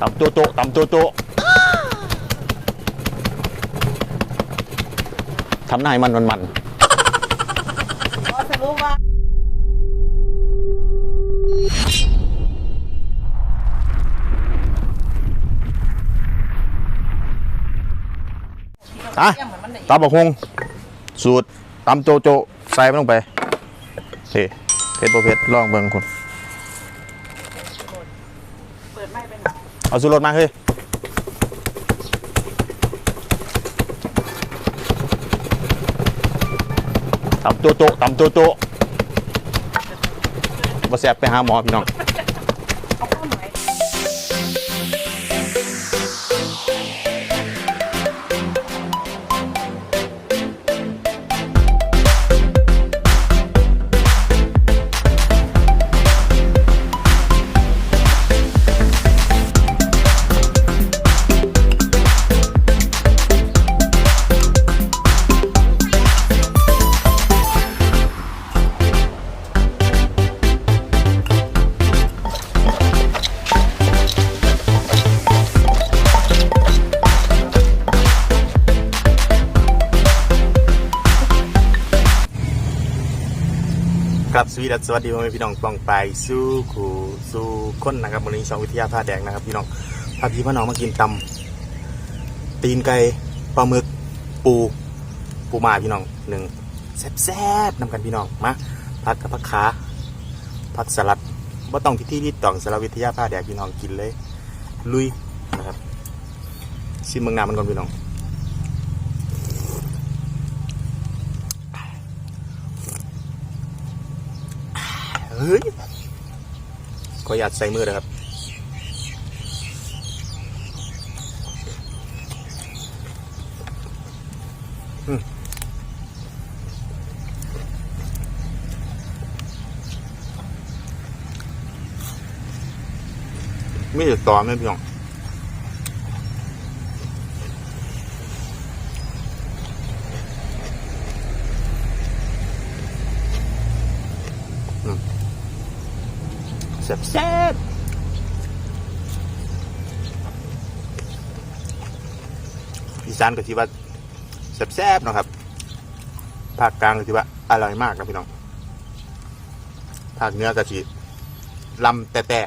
ตำตัวโตะตำตัวโตะทำหน้าให้มันมันมันพอสรุปว่าๆอะตำบักฮงสูตรตำโจโจใส่มันลงไปเฮ้เพชรโปเพชรลองเบิ่งคุณ เปิดไม่ เอาสูรถมาเฮ้ยตำโตโตตำโตโตะบ่แสบไปหาหมอพี่น้อง ครับสวีดัสสวัสดีพ่อแม่พี่น้องปองไปสู้ขู่สู้คนนะครับวันนี้ช่องวิทยาผ้าแดงนะครับ พี่น้องพาพี่พ่อน้องมากินตำตีนไก่ปลาหมึกปู ปูมาพี่น้องหนึ่งแซ่บๆนำกันพี่น้องมาผัดกับผักขาผักสลัดว่าต้องพิธีรีดตองสารวิทยาผ้าแดงพี่น้องกินเลย ลุยนะครับชิมเมืองน้ำมันก่อนพี่น้อง เฮ้ยขออยากใส่มือนะครับมไม่ติดต่อไม่พี่น้อง แซ่บแซ่บอีสานก็ที่ว่าแซ่บแซ่บๆเนาะครับภาคกลางก็ที่ว่าอร่อยมากนะพี่น้องภาคเหนือก็ที่ลำแต่แต่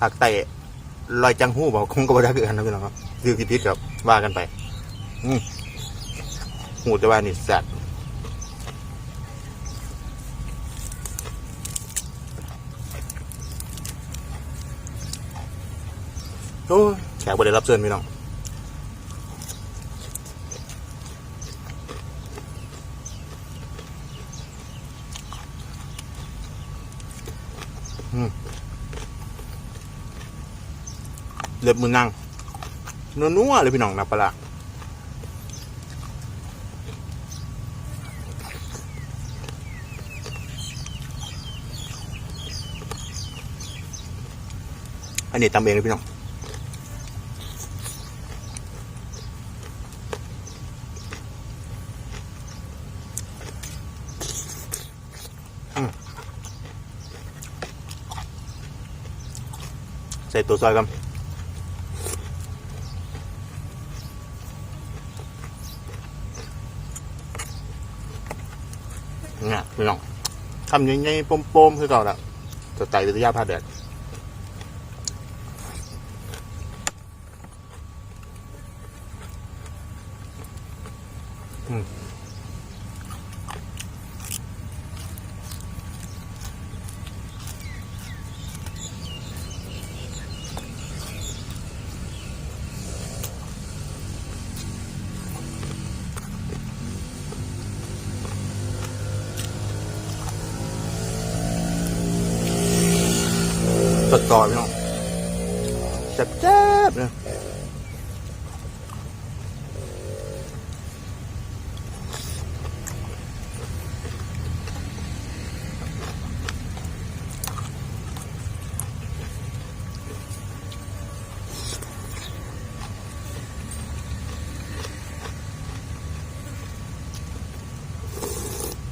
ภาคใต้ลอยจังหู้บอกคงก็บ่ได้คือกันนะพี่น้องครับคือพิดๆกับว่ากันไป อืมหูแต่ว่านี่แซ่บ โอ้แขกบ่ได้รับเชิญพี่น้องเล็บมือนั่งนัวๆเลยพี่น้องนะปลาอันนี้ตำเองเลยพี่น้อง ใส่ตัวซอยกันเนี่ยพี่น้องทำยังไงโป้มๆคือเก่าละจะไต่วิทยาพาแดดอืม ตัดต่อพี่น้องแซ่บๆเลย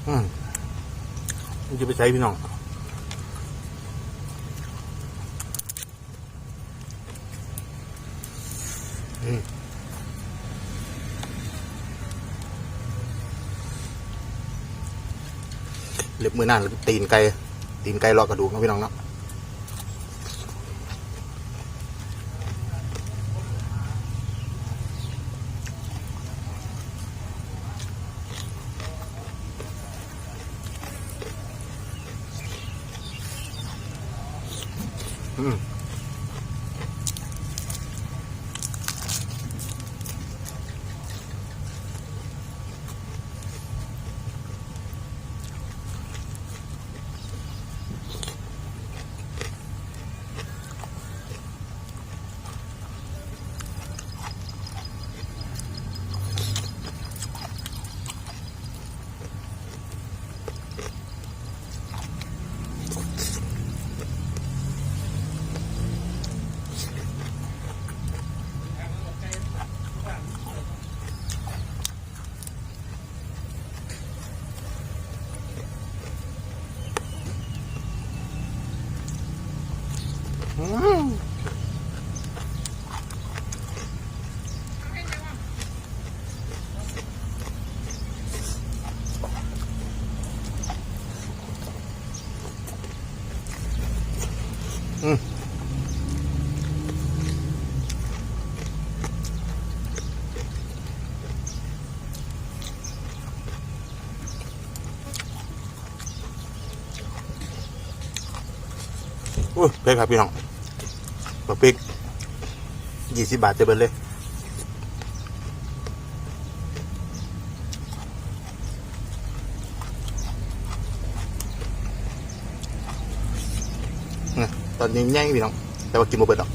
อืมมันจะไปใช้พี่น้อง อืม เล็บมือหน้าตีนไก่ตีนไก่รอกระดูกนะพี่น้องเนาะอืม อืม อุ้ยเพชรครับพี่น้องบักพริกยี่สิบบาทจะเบิดเลย อนนี้แย่งพี่น้อง แต่ว่ากินโมเบิดดอก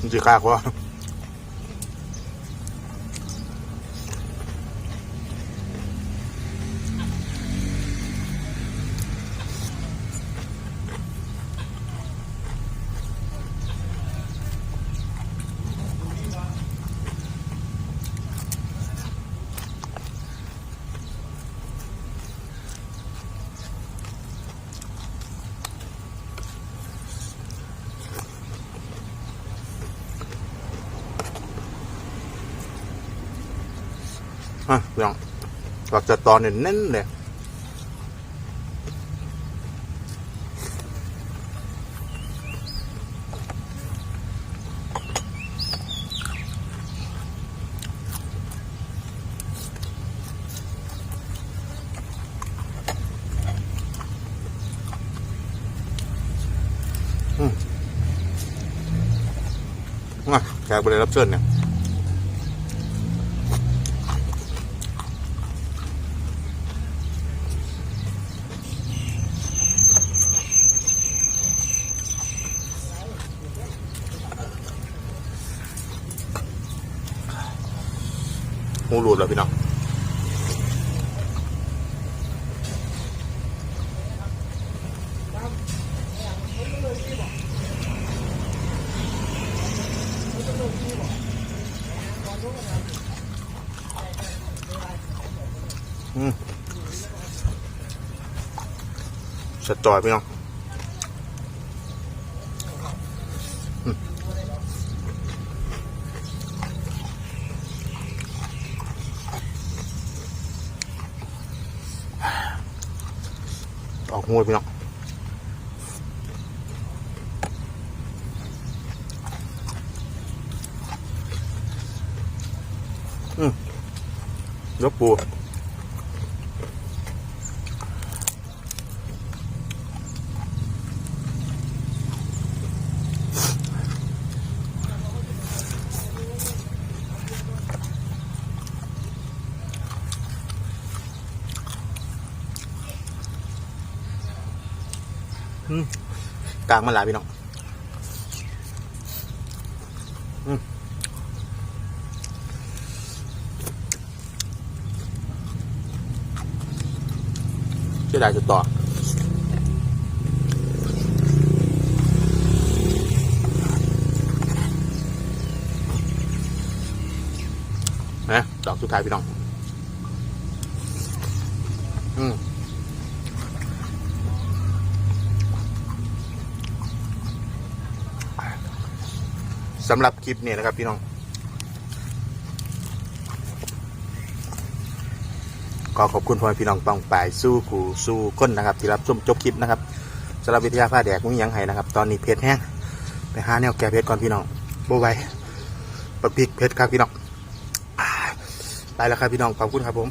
มันจะค่าเพรา อะพี่น้องเราจะตอนเนี่ยเน้นเลยอะแขกบริรับเชิญเนี่ย หูหลุดแล้วพี่น้องอืมสะ จอยพี่น้องอืมออกหูเลยพี่น้องอืมเนื้อปู กลางมันหลายพี่น้องอืมเสียดายจะต่อนะดอกสุดท้ายพี่น้อง อืม สำหรับคลิปนี้นะครับพี่น้อง ก็ขอบคุณพ่อพี่น้องปองปายสู้กูสู้ก้นนะครับ ที่รับชมจบคลิปนะครับสำหรับวิทยาผ้าแดกมุ้งยังไห้นะครับ ตอนนี้เพชรแห้งไปหาแนวแก้เพชรก่อนพี่น้องโบไวปักพริกเพชรครับพี่น้องไปแล้วครับพี่น้องขอบคุณครับผม